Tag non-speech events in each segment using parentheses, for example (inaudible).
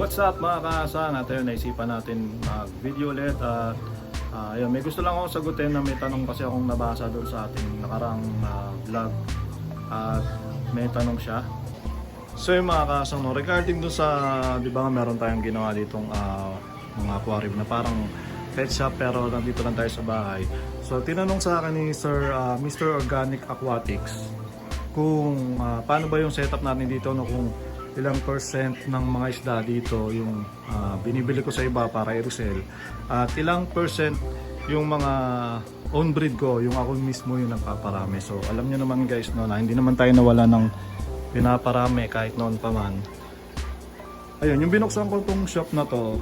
What's up mga kaasa? Natin naisipan natin mag-video ulit at ah, ayun, may gusto lang akong sagutin na may tanong kasi akong nabasa doon sa ating nakarang ah, vlog at may tanong siya. So yung mga kaasa, no, regarding doon sa, di ba nga meron tayong ginawa ditong ah, mga aquarium na parang pet shop pero nandito lang tayo sa bahay. So tinanong sa akin ni Sir ah, Mr. Organic Aquatics kung ah, paano ba yung setup natin dito no kung ilang percent ng mga isda dito yung ah, binibili ko sa iba para i-resell. At ilang percent yung mga own breed ko yung ako mismo yung nagpaparami. So alam niyo naman guys no na hindi naman tayo nawala ng pinaparami kahit noon pa man. Ayun yung binuksan ko tong shop na to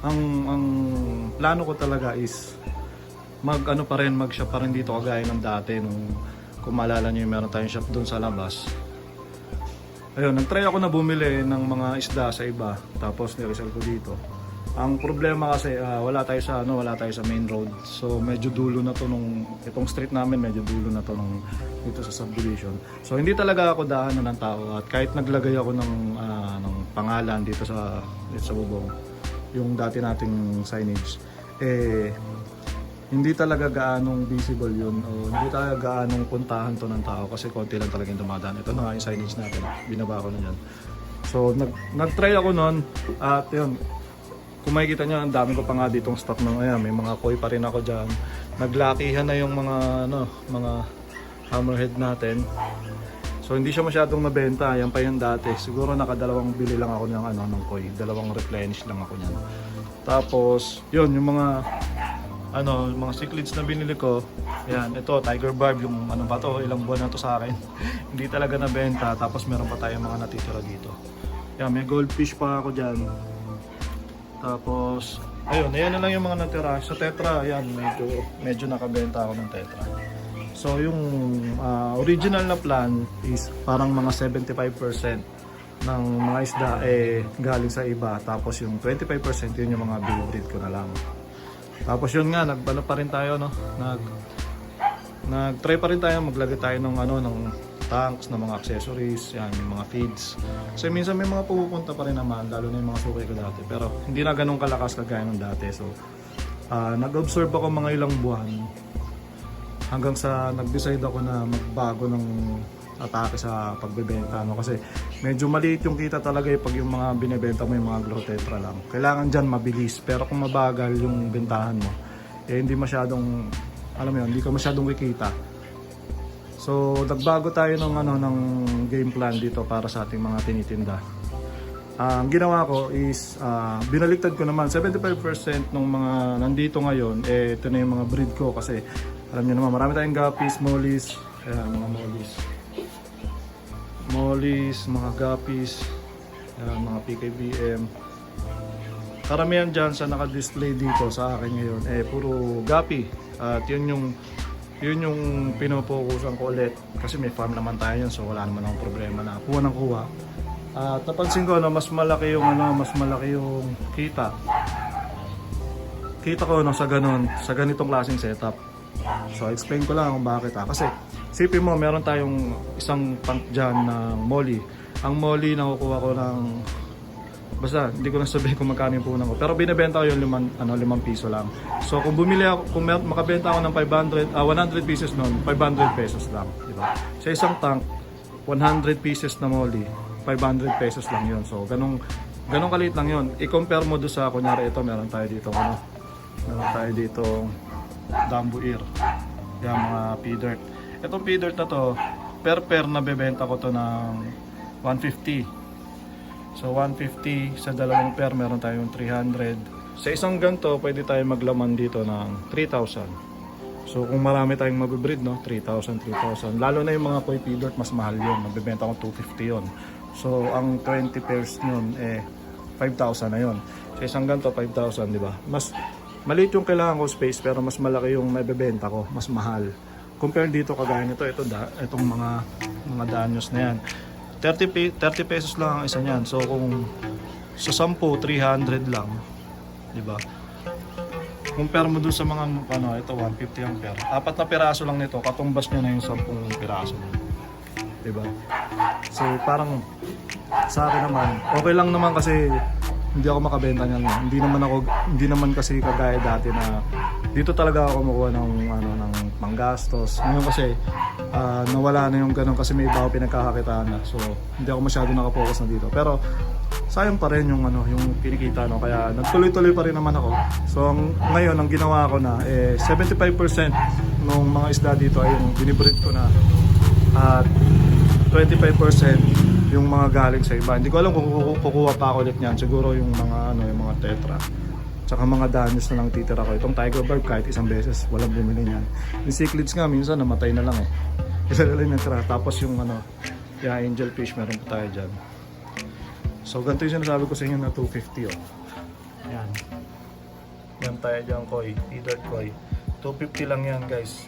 ang ang plano ko talaga is mag ano pa rin mag shop pa rin dito kagaya ng dati nung kung maalala nyo meron tayong shop doon sa labas ayun nagtry ako na bumili ng mga isda sa iba tapos niresell ko dito. Ang problema kasi ah, wala tayo sa ano wala tayo sa main road. So medyo dulo na to nung itong street namin medyo dulo na to nung dito sa subdivision. So hindi talaga ako daanan ng tao at kahit naglagay ako ng ah, ng pangalan dito sa dito sa bubong yung dati nating signage eh hindi talaga gaanong visible yun o hindi talaga gaanong puntahan to ng tao kasi konti lang talaga yung dumadaan. Ito na nga yung signage natin, binaba ko na yan. So nag, nag-try ako nun at yun, kung makikita nyo, ang dami ko pa nga ditong stock ng ayan, may mga koi pa rin ako dyan. Naglakihan na yung mga, ano, mga hammerhead natin. So hindi siya masyadong nabenta, yan pa yung dati. Siguro nakadalawang bili lang ako ng ano ng koi, dalawang replenish lang ako niyan. Tapos, yun yung mga ano, mga cichlids na binili ko. Yan, ito Tiger Barb yung ano ba to, ilang buwan na to sa akin. (laughs) hindi talaga nabenta, tapos meron pa tayong mga natitira dito. Yan, may goldfish pa ako diyan. Tapos, ayun, ayan na lang yung mga natira. Sa Tetra, ayan, medyo, medyo nakabenta ako ng Tetra. So, yung ah, original na plan is parang mga 75% ng mga isda eh galing sa iba. Tapos yung 25% yun yung mga breed ko na lang. Tapos yun nga, nagbalo pa rin tayo, no? Nag, nag-try pa rin tayo, maglagay tayo ng ano, ng tanks, ng mga accessories, yan, yung mga feeds. Kasi minsan may mga pupunta pa rin naman, lalo na yung mga sukay ko dati. Pero hindi na ganun kalakas kagaya ng dati. So, ah, nag-observe ako mga ilang buwan hanggang sa nag-decide ako na magbago ng atake sa pagbebenta no kasi medyo maliit yung kita talaga eh, pag yung mga binebenta mo yung mga glow tetra lang. Kailangan dyan mabilis pero kung mabagal yung bentahan mo eh hindi masyadong alam mo yun hindi ka masyadong kikita. So nagbago tayo ng ano ng game plan dito para sa ating mga tinitinda. Ah, ang ginawa ko is ah, binaliktad ko naman. 75% ng mga nandito ngayon eh ito na yung mga breed ko kasi alam niyo naman marami tayong guppies, mollies, ayan mga mollies. Mollies, mga guppies, ayan, mga PKBM. Karamihan dyan sa naka-display dito sa akin ngayon eh puro guppy at yun yung yun yung pinopokusan ko ulit kasi may farm naman tayo yun so wala naman akong problema na kuha ng kuha at napansin ko na mas malaki yung ano, mas malaki yung kita. Kita ko no sa ganun, sa ganitong klaseng setup. So explain ko lang kung bakit ah. Kasi sipin mo meron tayong isang tank dyan ng molly. Ang molly nakukuha ko ng basta hindi ko na sabihin kung magkano yung punan ko. Pero binebenta ko yung limang, ano, limang piso lang. So kung bumili ako, kung mer- makabenta ako ng 500, ah, 100 pieces noon, 500 pesos lang. Di ba? Sa isang tank, 100 pieces na molly, 500 pesos lang yun. So, ganong, ganong kaliit lang yun. I-compare mo doon sa, kunyari ito, meron tayo dito, ano, meron tayo dito, Dumbo Ear. Yan, mga P-Dirt. Itong P-Dirt na to, per pair na bebenta ko to ng 150. So, 150 sa dalawang pair, meron tayong 300. Sa isang ganto, pwede tayo maglaman dito ng 3,000. So kung marami tayong mabibreed, no, 3,000, 3,000. Lalo na yung mga koi feeder, mas mahal yun. Nabibenta ko 250 yun. So ang 20 pairs nun, eh, 5,000 na yun. Sa isang ganito, 5,000, di ba? Mas maliit yung kailangan ko space, pero mas malaki yung nabibenta ko. Mas mahal. Compare dito, kagaya nito, ito, da, itong mga, mga danyos na yan. 30, pe- 30 pesos lang ang isa niyan. So kung sa 10, 300 lang. Di ba? compare mo dun sa mga ano, ito 150 ampere. Apat na piraso lang nito, katumbas niya na yung 10 piraso. 'Di ba? So parang sa akin naman, okay lang naman kasi hindi ako makabenta niyan. Hindi naman ako hindi naman kasi kagaya dati na dito talaga ako kumukuha ng ano ng panggastos. Ngayon kasi ah, nawala na yung ganun kasi may iba ako pinagkakakitaan na. So hindi ako masyado nakapokus na dito. Pero sayang pa rin yung ano yung kinikita no kaya nagtuloy-tuloy pa rin naman ako so ang, ngayon ang ginawa ko na eh 75% ng mga isda dito ay yung binibreed ko na at 25% yung mga galing sa iba hindi ko alam kung kuku- kukuha pa ako ulit niyan siguro yung mga ano yung mga tetra tsaka mga danios na lang titira ko itong tiger barb kahit isang beses walang bumili niyan yung cichlids nga minsan namatay na lang eh (laughs) isa na lang natira tapos yung ano yung angel fish meron pa tayo dyan So ganito yung sinasabi ko sa inyo na 250 oh. Yan. Yan tayo dyan koi, feeder koi. 250 lang yan guys.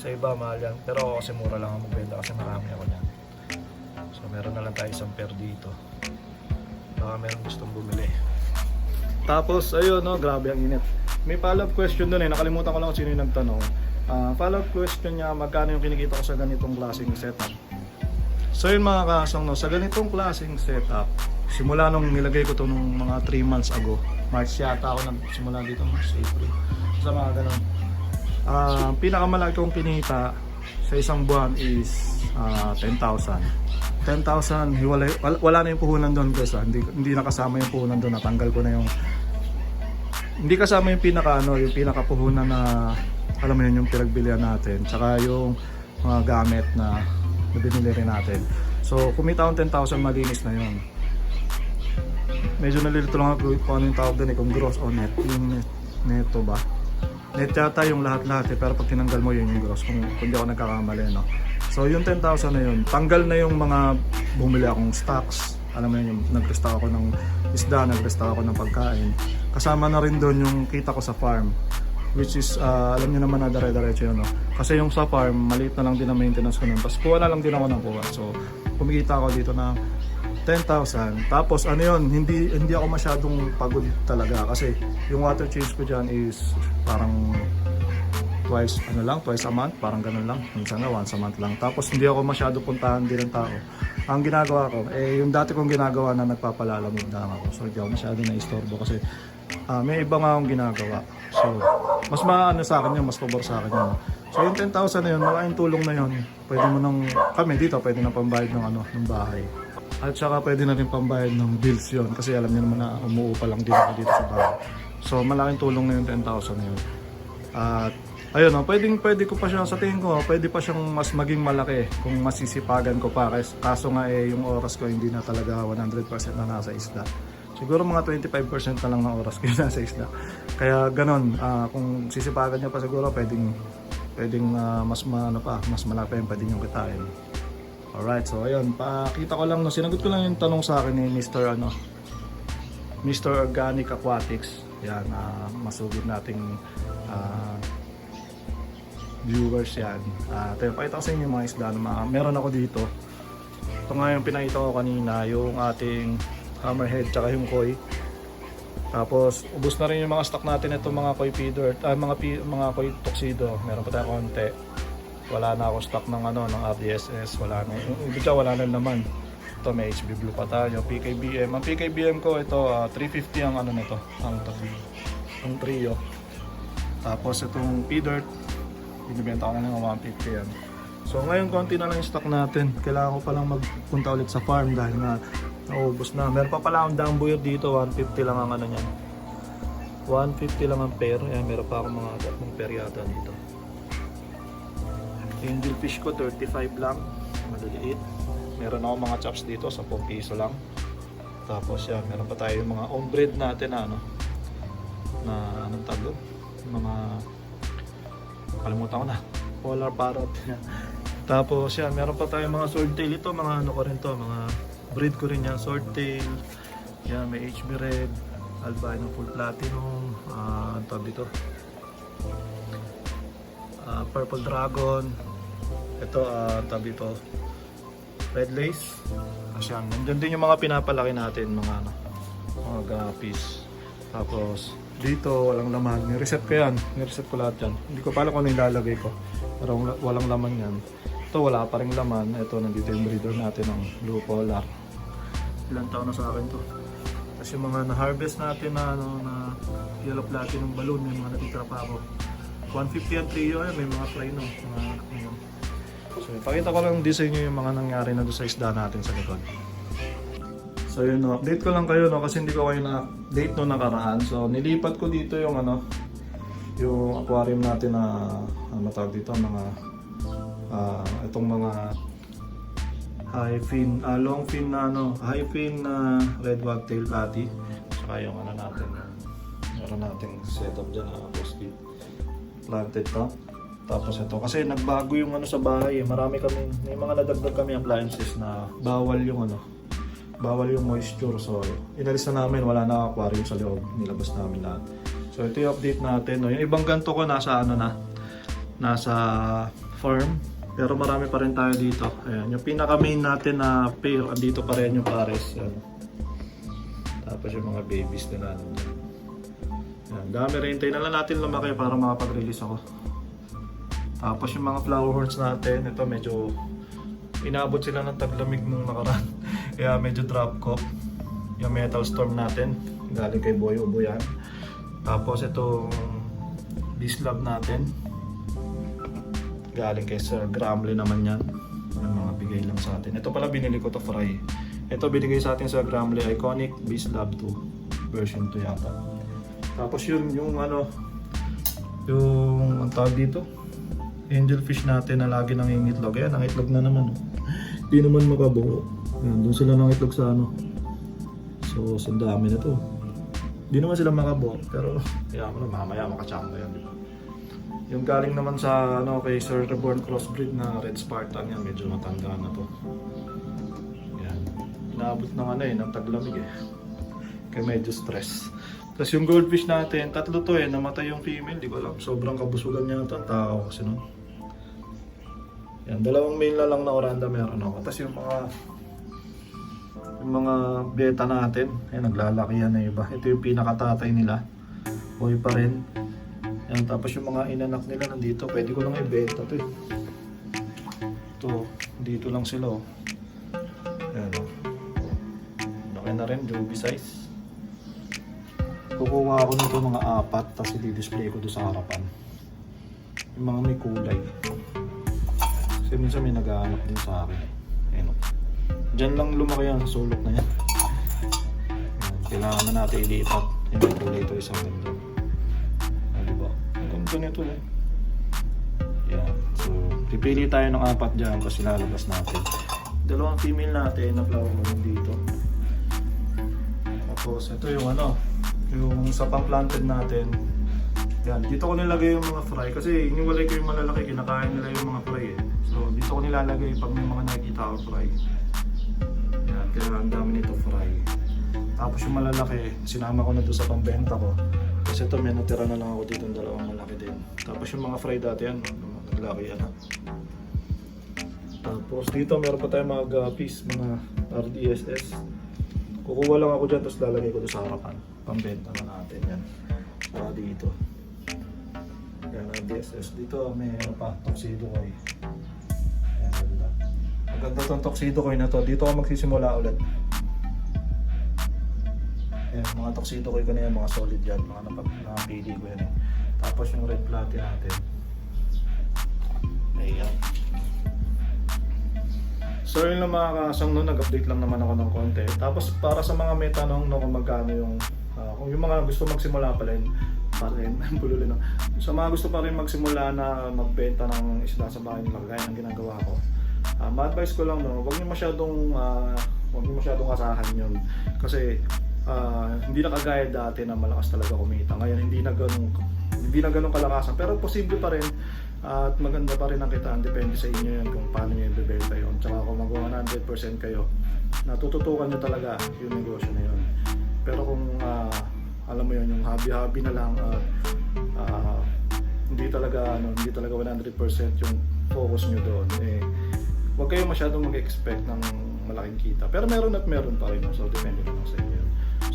Sa iba mahal yan. Pero ako kasi mura lang ang magbenta kasi marami ako yan. Meron na lang tayo isang pair dito. Baka meron gustong bumili. Tapos ayun no, grabe ang init. May follow-up question doon eh. Nakalimutan ko lang kung sino yung nagtanong. Ah, follow-up question niya, magkano yung kinikita ko sa ganitong klaseng setup. So yun mga kasong no, sa ganitong klaseng setup, simula nung nilagay ko to nung mga 3 months ago, March yata ako nagsimula dito, March, April. Sa mga ganun. Ah, pinakamalaki kong kinita sa isang buwan is ah, 10,000. 10,000, hiwalay, wala, wala na yung puhunan doon guys. ah. Hindi, hindi nakasama yung puhunan doon. Natanggal ko na yung hindi kasama yung pinaka ano, yung pinaka puhunan na alam mo yun yung pinagbilihan natin. Tsaka yung mga gamit na, na rin natin. So, kumita akong 10,000 malinis na yun. Medyo nalilito lang ako kung ano yung tawag doon eh, kung gross o net. Yung net, neto ba? Net yata yung lahat-lahat eh, pero pag tinanggal mo yun yung gross, kung, kung di ako nagkakamali, no? So, yung 10,000 na yun, tanggal na yung mga bumili akong stocks. Alam mo yun, yung nag-restock ako ng isda, nag-restock ako ng pagkain. Kasama na rin doon yung kita ko sa farm which is ah, alam niyo naman na dire-diretso yun no? kasi yung sa farm maliit na lang din ang maintenance ko nun tapos kuha na lang din ako ng kuha so kumikita ako dito ng 10,000 tapos ano yun hindi hindi ako masyadong pagod talaga kasi yung water change ko dyan is parang twice ano lang twice a month parang ganun lang. Minsan nga once a month lang. Tapos hindi ako masyado puntahan din ng tao. Ang ginagawa ko eh yung dati kong ginagawa na nagpapalalamig na ako. So hindi ako masyado na istorbo kasi ah, may iba nga akong ginagawa. So mas maano sa akin yun mas pabor sa akin yun. So yung 10,000 na yun malaking tulong na yun. Pwede mo nang kami dito pwede na pambayad ng ano ng bahay. At saka pwede na rin pambayad ng bills yun kasi alam niyo naman na umuupa lang din ako dito sa bahay. So malaking tulong na yung 10,000 na yun. At ayun, oh, pwedeng pwede ko pa siya sa tingin ko, oh, pwede pa siyang mas maging malaki kung masisipagan ko pa. Kas- Kaso nga eh yung oras ko hindi na talaga 100% na nasa isda. Siguro mga 25% na lang ng oras ko (laughs) nasa isda. Kaya ganon, ah, kung sisipagan niya pa siguro pwedeng pwedeng ah, mas ma, ano pa, mas malaki yung pwedeng yung kitain. Alright, so ayun, pakita ko lang, no, sinagot ko lang yung tanong sa akin ni Mr. ano, Mr. Organic Aquatics. Yan, ah, masugid nating ah, viewers yan. Uh, ito, pakita ko sa inyo yung mga isda mga meron ako dito. Ito nga yung pinakita ko kanina, yung ating hammerhead tsaka yung koi. Tapos, ubos na rin yung mga stock natin itong mga koi feeder, ah, mga, mga koi tuxedo. Meron pa tayo konti. Wala na ako stock ng ano, ng RDSS. Wala na. Yung iba wala na naman. Ito may HB Blue pa tayo, PKBM. Ang PKBM ko ito, ah, 350 ang ano nito, ang tabi, ang trio. Tapos itong P-Dirt, binibenta ko na ng 150 yan. So ngayon konti na lang yung stock natin. Kailangan ko palang magpunta ulit sa farm dahil nga naubos na. Meron pa pala akong dambuyer dito, 150 lang ang ano niyan. 150 lang ang pair. Ayan, meron pa akong mga tatlong pair yata dito. Angel fish ko 35 lang, maliliit. Meron ako mga chops dito, 10 piso lang. Tapos yan, meron pa tayo yung mga own breed natin na ano, na anong tawag? Mga kalimutan ko na. Polar parrot. (laughs) Tapos yan meron pa tayong mga swordtail ito mga ano ko rin to mga breed ko rin yan. Swordtail yan may HB red albino full platinum uh, tawag dito? Ah, purple dragon. Ito ah tawag dito? Red lace. Kasi yan nandyan din yung mga pinapalaki natin mga ano mga guppies. Tapos dito walang laman ni-reset ko yan ni-reset ko lahat yan hindi ko pa alam kung ano ilalagay ko pero wala- walang laman yan ito wala pa rin laman ito nandito yung breeder natin ng blue polar ilang taon na sa akin to Tapos yung mga na-harvest natin na, ano, na yellow platinum balloon, may mga natitira pa ako. 150 ang trio, ayun, may mga fry no. Mga, ano. So, ipakita ko lang din sa inyo yung mga nangyari na doon sa isda natin sa likod. So yun, no, update ko lang kayo no kasi hindi ko kayo na-update no nakaraan. So nilipat ko dito yung ano, yung aquarium natin na ano tawag dito, mga ah, itong mga high fin, ah, long fin na ano, high fin na red wagtail patty. Saka yung ano natin, meron nating setup dyan na posted planted to. Tapos ito, kasi nagbago yung ano sa bahay eh. Marami kami, may mga nadagdag kami appliances na bawal yung ano, bawal yung moisture. So, inalis na namin, wala na aquarium sa loob. Nilabas namin lahat. So, ito yung update natin. No? Yung ibang ganto ko nasa ano na, nasa farm. Pero marami pa rin tayo dito. Ayan, yung pinaka main natin na pair, andito pa rin yung pares. Ayan. Tapos yung mga babies nila. nandyan. Ayan, dami rin. Hintayin na lang natin lumaki para makapag-release ako. Tapos yung mga flower horns natin, ito medyo inabot sila ng taglamig nung nakaraan. Kaya medyo drop ko. Yung metal storm natin, galing kay Boy Ubo yan. Tapos itong bislab natin, galing kay Sir Gramley naman yan. Yung mga bigay lang sa atin. Ito pala binili ko to fry. Ito binigay sa atin sa Gramley Iconic Bislab 2 version 2 yata. Tapos yun, yung ano, yung ang tawag dito, angelfish natin na lagi nangingitlog. Ayan, ang itlog na naman. Oh. Hindi naman makabuo. Ayan, doon sila nangitlog sa ano. So, sa dami na to. Hindi naman sila makabuo. Pero, (laughs) kaya mo na, mamaya makachamba yan. Di ba? Yung galing naman sa ano kay Sir Reborn Crossbreed na Red Spartan yan, medyo matanda na to. Yan. Inaabot ng ano eh, ng taglamig eh. (laughs) Kaya medyo stress. Tapos yung goldfish natin, tatlo to eh, namatay yung female, di ko alam. Sobrang kabusugan niya ng tao kasi no. Yan, dalawang male na lang na oranda meron ako. Tapos yung mga yung mga beta natin, ay naglalaki yan na iba. Ito yung pinakatatay nila. Boy pa rin. Yan, tapos yung mga inanak nila nandito, pwede ko lang ibenta to eh. Ito, dito lang sila oh. Yan oh. Laki na rin, Joby size. Kukuha ako nito mga apat, tapos i-display ko doon sa harapan. Yung mga may kulay. Kasi minsan may naghahanap din sa akin. Diyan lang lumaki yan, sa sulok na yan. Kailangan na natin ilipat. Yung ito isang ganda. Ah, diba? Ang ganda nito eh. So, pipili tayo ng apat dyan kasi lalabas natin. Dalawang female natin na flower moon dito. Tapos ito yung ano, yung sa pang-planted natin. Yan, dito ko nilagay yung mga fry kasi iniwalay ko yung malalaki, kinakain nila yung mga fry eh. So dito ko nilalagay pag may mga nakikita ako fry. Kaya ang dami nito fry. Tapos yung malalaki, sinama ko na doon sa pambenta ko. Kasi ito may natira na lang ako dito ng dalawang malaki din. Tapos yung mga fry dati yan, naglaki yan. Tapos dito meron pa tayong mga guppies, mga RDSS. Kukuha lang ako dyan, tapos lalagay ko doon sa harapan. Pambenta na natin yan. Saka dito. Yan, RDSS. Dito may ano pa, tuxedo ko eh. Ganda. Tong tuxedo ko na to. Dito ako magsisimula ulit. Yan, mga tuxedo ko na yan, mga solid yan. Mga napag napili ko yan. Tapos yung red platy natin. Ayan. So yun lang mga kasang no, nag-update lang naman ako ng konti. Tapos para sa mga may tanong no, kung magkano yung, ah, kung yung mga gusto magsimula pa rin, pa rin, (laughs) bululi no. Sa mga gusto pa rin magsimula na magbenta ng isda sa bahay nila, gaya ng ginagawa ko. Ah, ma-advise ko lang no, huwag niyo masyadong, ah, huwag niyo masyadong asahan yun. Kasi ah, hindi na kagaya dati na malakas talaga kumita. Ngayon hindi na ganun, hindi na ganun kalakasan. Pero posible pa rin at maganda pa rin ang kitaan. Depende sa inyo yan kung paano nyo ibebenta yun. Tsaka kung mag 100% kayo, natututukan nyo talaga yung negosyo na yun. Pero kung ah, alam mo yun, yung hobby-hobby na lang at ah, hindi talaga ano, hindi talaga 100% yung focus nyo doon, eh, huwag kayo masyadong mag-expect ng malaking kita. Pero meron at meron pa rin. So, depende naman sa inyo.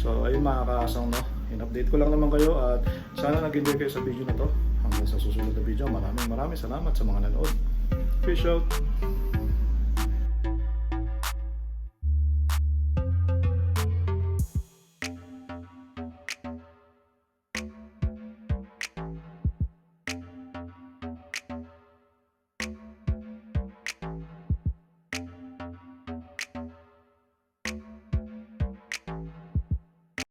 So, ayun mga kaasang, no? In-update ko lang naman kayo at sana nag-enjoy kayo sa video na to. Hanggang sa susunod na video, maraming maraming salamat sa mga nanood. Fish out!